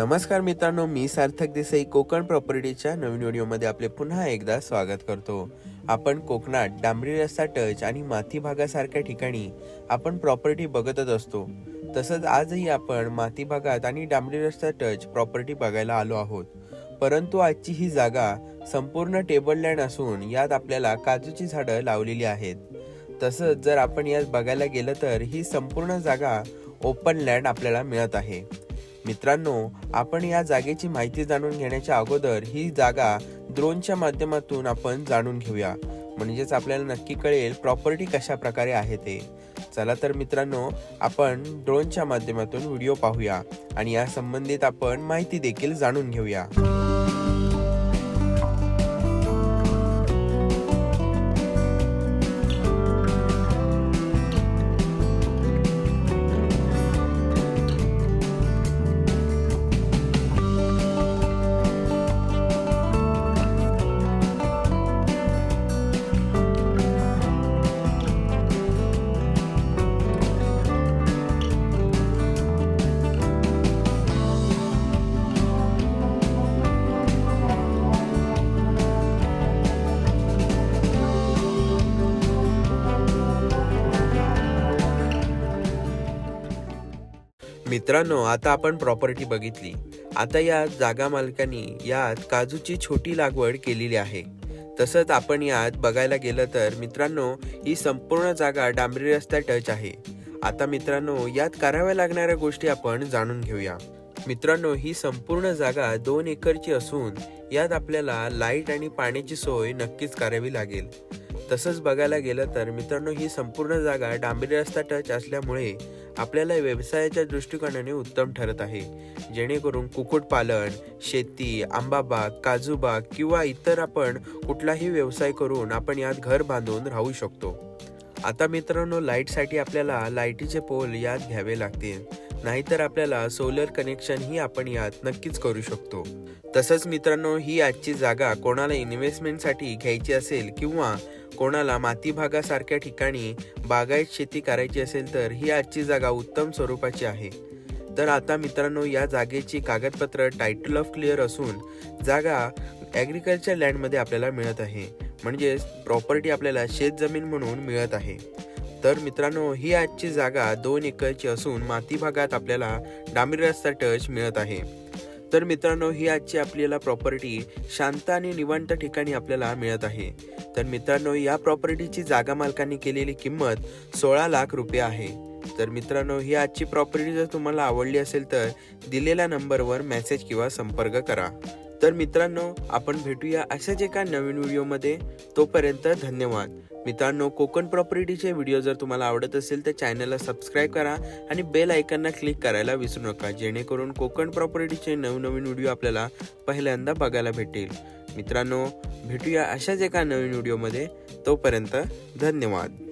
नमस्कार मित्रांनो मी सार्थक देसाई कोकण प्रॉपर्टीच्या नवीन व्हिडिओमध्ये आपले पुन्हा एकदा स्वागत करतो. आपण कोकणात डांबरी रस्ता टच आणि माती भागासारख्या ठिकाणी आपण प्रॉपर्टी बघतच असतो. तसंच आजही आपण माती भागात आणि डांबरी रस्ता टच प्रॉपर्टी बघायला आलो आहोत. परंतु आजची ही जागा संपूर्ण टेबल लँड असून यात आपल्याला काजूची झाडं लावलेली आहेत. तसंच जर आपण यात बघायला गेलं तर ही संपूर्ण जागा ओपन लँड आपल्याला मिळत आहे. मित्रांनो आपण या जागेची माहिती जाणून घेण्याच्या अगोदर ही जागा ड्रोनच्या माध्यमातून आपण जाणून घेऊया. म्हणजेच आपल्याला नक्की कळेल प्रॉपर्टी कशा प्रकारे आहे ते. चला तर मित्रांनो आपण ड्रोनच्या माध्यमातून व्हिडिओ पाहूया आणि या संबंधित आपण माहिती देखील जाणून घेऊया. मित्रांनो आता आपण प्रॉपर्टी बघितली. आता या जागा मालकांनी यात काजूची छोटी लागवड केलेली आहे. तसंच आपण यात बघायला गेलं तर मित्रांनो ही संपूर्ण जागा डांबरी रस्ता टच आहे. आता मित्रांनो यात कराव्या लागणाऱ्या गोष्टी आपण जाणून घेऊया. मित्रांनो ही संपूर्ण जागा दोन एकरची असून यात आपल्याला लाइट आणि पाण्याची सोय नक्कीच करावी लागेल. तसंच बघायला गेलं तर मित्रांनो ही संपूर्ण जागा डांबरी रस्ता टच असल्यामुळे आपल्याला व्यवसायाच्या दृष्टिकोनाने उत्तम ठरत आहे. जेणेकरून कुक्कुटपालन शेती आंबाबाग काजूबाग किंवा इतर आपण कुठलाही व्यवसाय करून आपण यात घर बांधून राहू शकतो. आता मित्रांनो लाईटसाठी आपल्याला लाईटीचे पोल यात घ्यावे लागतील. नाहीतर आपल्याला सोलर कनेक्शन ही आपण यात नक्कीच करू शकतो. तसंच मित्रांनो ही आजची जागा कोणाला इन्व्हेस्टमेंटसाठी घ्यायची असेल किंवा कोणाला माती भागासारख्या ठिकाणी बागायत शेती करायची असेल तर ही आजची जागा उत्तम स्वरूपाची आहे. तर आता मित्रांनो या जागेची कागदपत्र टायटल ऑफ क्लिअर असून जागा ॲग्रिकल्चर लँडमध्ये आपल्याला मिळत आहे. म्हणजेच प्रॉपर्टी आपल्याला शेतजमीन म्हणून मिळत आहे. तर मित्रांनो ही आजची जागा दोन एकरची असून माती भागात आपल्याला डांबरी रस्ता टच मिळत आहे. तर मित्रांनो ही आजची आपल्याला प्रॉपर्टी शांत आणि निवांत ठिकाणी आपल्याला मिळत आहे. तर मित्रांनो या प्रॉपर्टीची जागा मालकांनी केलेली किंमत सोळा लाख रुपये आहे. तर मित्रांनो ही आजची प्रॉपर्टी जर तुम्हाला आवडली असेल तर दिलेल्या नंबरवर मेसेज किंवा संपर्क करा. तर मित्रांनो आपण भेटूया अशाच एका नवीन व्हिडिओमध्ये. तोपर्यंत धन्यवाद. मित्रांनो कोकण प्रॉपर्टीचे व्हिडिओ जर तुम्हाला आवडत असेल तर चॅनलला सबस्क्राईब करा आणि बेल आयकनला क्लिक करायला विसरू नका जेणेकरून कोकण प्रॉपर्टीचे नवनवीन व्हिडिओ आपल्याला पहिल्यांदा बघायला भेटेल. मित्रांनो भेटूया अशाच एका नवीन व्हिडिओमध्ये. तोपर्यंत धन्यवाद.